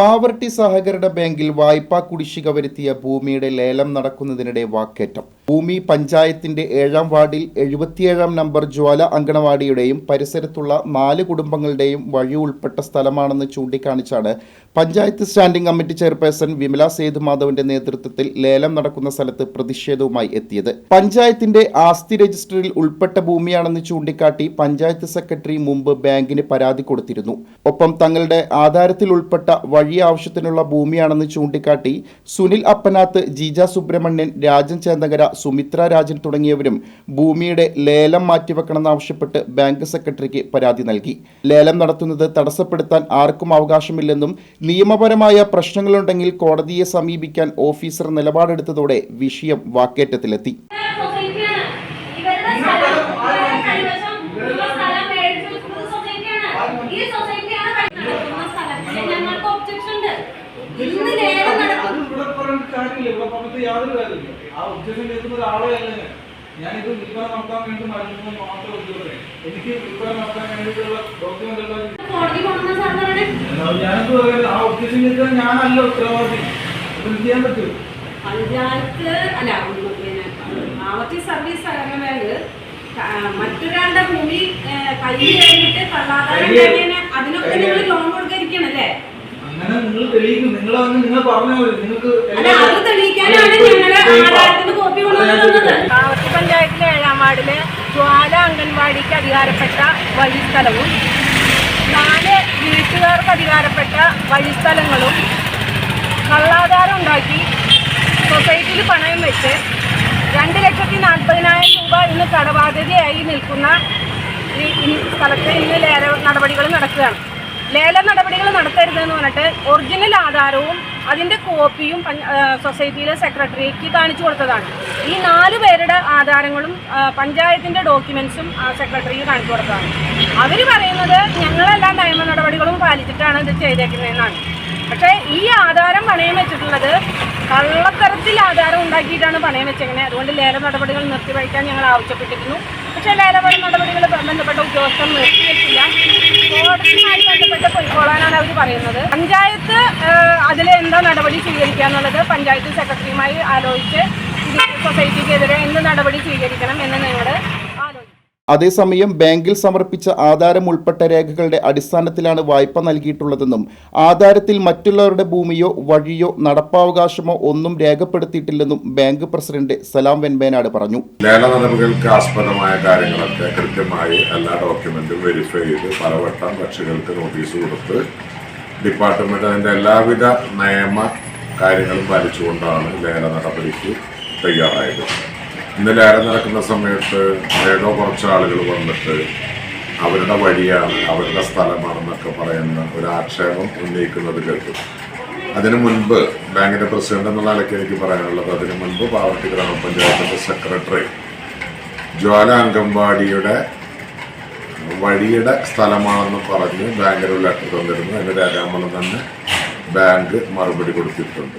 പാവർട്ടി സഹകരണ ബാങ്കിൽ വായ്പാ കുടിശ്ശിക വരുത്തിയ ഭൂമിയുടെ ലേലം നടക്കുന്നതിനിടെ വാക്കേറ്റം. ഭൂമി പഞ്ചായത്തിന്റെ ഏഴാം വാർഡിൽ എഴുപത്തിയേഴാം നമ്പർ ജ്വാല അങ്കണവാടിയുടെയും പരിസരത്തുള്ള നാല് കുടുംബങ്ങളുടെയും വഴി ഉൾപ്പെട്ട സ്ഥലമാണെന്ന് ചൂണ്ടിക്കാണിച്ചാണ് panchayat standing committee chairperson Vimala സേതുമാധവന്റെ നേതൃത്വത്തിൽ ലേലം നടക്കുന്ന സ്ഥലത്ത് പ്രതിഷേധവുമായി എത്തിയത്. പഞ്ചായത്തിന്റെ ആസ്തി രജിസ്റ്ററിൽ ഉൾപ്പെട്ട ഭൂമിയാണെന്ന് ചൂണ്ടിക്കാട്ടി പഞ്ചായത്ത് സെക്രട്ടറി മുമ്പ് ബാങ്കിന് പരാതി കൊടുത്തിരുന്നു. ഒപ്പം തങ്ങളുടെ ആധാരത്തിൽ ഉൾപ്പെട്ട വഴി ആവശ്യത്തിനുള്ള ഭൂമിയാണെന്ന് ചൂണ്ടിക്കാട്ടി സുനിൽ അപ്പനാത്ത് ജീജ സുബ്രഹ്മണ്യൻ രാജൻ ചേന്തകര സുമിത്ര രാജൻ തുടങ്ങിയവരും ഭൂമിയുടെ ലേലം മാറ്റിവെക്കണമെന്നാവശ്യപ്പെട്ട് ബാങ്ക് സെക്രട്ടറിക്ക് പരാതി നൽകി. ലേലം നടത്തുന്നത് തടസ്സപ്പെടുത്താൻ ആർക്കും അവകാശമില്ലെന്നും നിയമപരമായ പ്രശ്നങ്ങളുണ്ടെങ്കിൽ കോടതിയെ സമീപിക്കാൻ ഓഫീസർ നിലപാടെടുത്തതോടെ വിഷയം വാക്കേറ്റത്തിലെത്തി. ഇന്ന് ലേലം നടക്കും. അത് ഇവിടെ പറഞ്ഞിട്ട് കാര്യമില്ല. ഇവിടെ പറഞ്ഞിട്ട് യാതൊരു കാര്യമില്ല. ആ ഒബ്ജക്ഷൻ കേൾക്കുന്ന ഒരാളെ അല്ല ഞാൻ. ഞാനിത് വിൽപ്പന നടത്താൻ വേണ്ടി മരുന്ന് മാത്രം ഉദ്യോഗസ്ഥരെ എനിക്ക് വിൽപ്പന നടത്താൻ വേണ്ടിയിട്ടുള്ള ഡോക്യുമെന്റ് എല്ലാം കോടതി കൊണ്ടുവന്ന സാറിനാണ് ഞാനെന്ത് പറയുന്നത് ആ ഒബ്ജക്ഷൻ കേൾക്കാൻ ഞാനല്ല ഉത്തരവാദി. ഇത് ചെയ്യാൻ പറ്റുമോ പഞ്ചായത്ത് അല്ല പിന്നെ ആവത്തി സർവീസ് സഹകരണ ബാങ്ക് ക- മറ്റൊരാളുടെ ഭൂമി കയ്യിൽ കഴിഞ്ഞിട്ട് കള്ളാധാരം അതിനൊക്കെ നിങ്ങൾ ലോൺ അങ്ങനെ നിങ്ങൾ തെളിയിക്കും. നിങ്ങൾ വന്ന് നിങ്ങൾ പറഞ്ഞാൽ മതി. നിങ്ങൾക്ക് പഞ്ചായത്തിലെ ഏഴാം വാർഡിലെ ജ്വാല അംഗൻവാടിക്ക് അധികാരപ്പെട്ട വഴിസ്ഥലവും നാല് വീട്ടുകാർക്ക് അധികാരപ്പെട്ട വഴിസ്ഥലങ്ങളും കള്ളാധാരം ഉണ്ടാക്കി സൊസൈറ്റിയിൽ പണയം വെച്ച് രണ്ട് ലക്ഷത്തി നാൽപ്പതിനായിരം രൂപ ഇന്ന് കടബാധ്യതയായി നിൽക്കുന്ന ഈ ഈ സ്ഥലത്ത് ഇന്ന് ലേല നടപടികൾ നടക്കുകയാണ്. ലേല നടപടികൾ നടത്തരുതെന്ന് പറഞ്ഞിട്ട് ഒറിജിനൽ ആധാരവും അതിന്റെ കോപ്പിയും സൊസൈറ്റിയിലെ സെക്രട്ടറിക്ക് കാണിച്ചു കൊടുത്തതാണ്. ഈ നാല് പേരുടെ ആധാരങ്ങളും പഞ്ചായത്തിന്റെ ഡോക്യുമെൻസും സെക്രട്ടറിക്ക് കാണിച്ചു കൊടുത്തതാണ്. അവർ പറയുന്നത് ഞങ്ങളെല്ലാ നിയമ നടപടികളും പാലിച്ചിട്ടാണ് ഇത് ചെയ്തേക്കുന്നതെന്നാണ്. പക്ഷേ ഈ ആധാരം പണയം വെച്ചിട്ടുള്ളത് കള്ളത്തരത്തിൽ ആധാരം ഉണ്ടാക്കിയിട്ടാണ് പണയം വെച്ചേക്കുന്നത്. അതുകൊണ്ട് ലേല നടപടികൾ നിർത്തിവയ്ക്കാൻ ഞങ്ങൾ ആവശ്യപ്പെട്ടിരുന്നു. പക്ഷേ ലേല നടപടികൾ ബന്ധപ്പെട്ട ഉദ്യോഗസ്ഥർ നിർത്തിവെച്ചില്ല കോടതിയുമായി ബന്ധപ്പെട്ട് പൊയ്ക്കോളാനാണ് അവർ പറയുന്നത്. പഞ്ചായത്ത് അതിൽ എന്താ നടപടി സ്വീകരിക്കുക എന്നുള്ളത് പഞ്ചായത്ത് സെക്രട്ടറിയുമായി ആലോചിച്ച് സൊസൈറ്റിക്കെതിരെ എന്ത് നടപടി സ്വീകരിക്കണം എന്ന് നിങ്ങൾ അതേസമയം ബാങ്കിൽ സമർപ്പിച്ച ആധാരം ഉൾപ്പെട്ട രേഖകളുടെ അടിസ്ഥാനത്തിലാണ് വായ്പ നൽകിയിട്ടുള്ളതെന്നും ആധാരത്തിൽ മറ്റുള്ളവരുടെ ഭൂമിയോ വഴിയോ നടപ്പാവകാശമോ ഒന്നും രേഖപ്പെടുത്തിയിട്ടില്ലെന്നും ബാങ്ക് പ്രസിഡന്റ് സലാം വെൻബേനാട് പറഞ്ഞു. ലേല നടപടികൾക്ക് ആസ്പദമായ കാര്യങ്ങളൊക്കെ കൃത്യമായി എല്ലാ ഡോക്യുമെന്റും വെരിഫൈ ചെയ്ത് പലവട്ടം കക്ഷികൾക്ക് നോട്ടീസ് കൊടുത്ത് ഡിപ്പാർട്ട്മെന്റ് അതിന്റെ എല്ലാവിധ നിയമ കാര്യങ്ങളും പാലിച്ചുകൊണ്ടാണ് ലേല നടപടിക്ക് തയ്യാറായത്. ഇന്ന് അര നടക്കുന്ന സമയത്ത് ഏതോ കുറച്ച് ആളുകൾ വന്നിട്ട് അവരുടെ വഴിയാണ് അവരുടെ സ്ഥലമാണെന്നൊക്കെ പറയുന്ന ഒരു ആക്ഷേപം ഉന്നയിക്കുന്നത് കേട്ടു. അതിനു മുൻപ് ബാങ്കിന്റെ പ്രസിഡന്റ് എന്നുള്ള നിലയ്ക്ക് എനിക്ക് പറയാനുള്ളത് അതിനു മുൻപ് പാവർട്ടി ഗ്രാമപഞ്ചായത്തിന്റെ സെക്രട്ടറി ജ്വാല അംഗൻവാടിയുടെ വഴിയുടെ സ്ഥലമാണെന്ന് പറഞ്ഞ് ബാങ്കിനൊരു ലെറ്റർ തന്നിരുന്നു. അതിന്റെ രേഖാമൂലം തന്നെ ബാങ്ക് മറുപടി കൊടുത്തിട്ടുണ്ട്.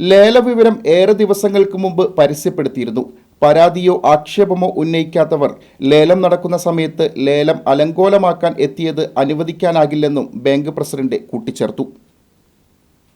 ലേല വിവരം ഏറെ ദിവസങ്ങൾക്ക് മുമ്പ് പരസ്യപ്പെടുത്തിയിരുന്നു. പരാതിയോ ആക്ഷേപമോ ഉന്നയിക്കാത്തവർ ലേലം നടക്കുന്ന സമയത്ത് ലേലം അലങ്കോലമാക്കാൻ എത്തിയത് അനുവദിക്കാനാകില്ലെന്നും ബാങ്ക് പ്രസിഡന്റ് കൂട്ടിച്ചേർത്തു.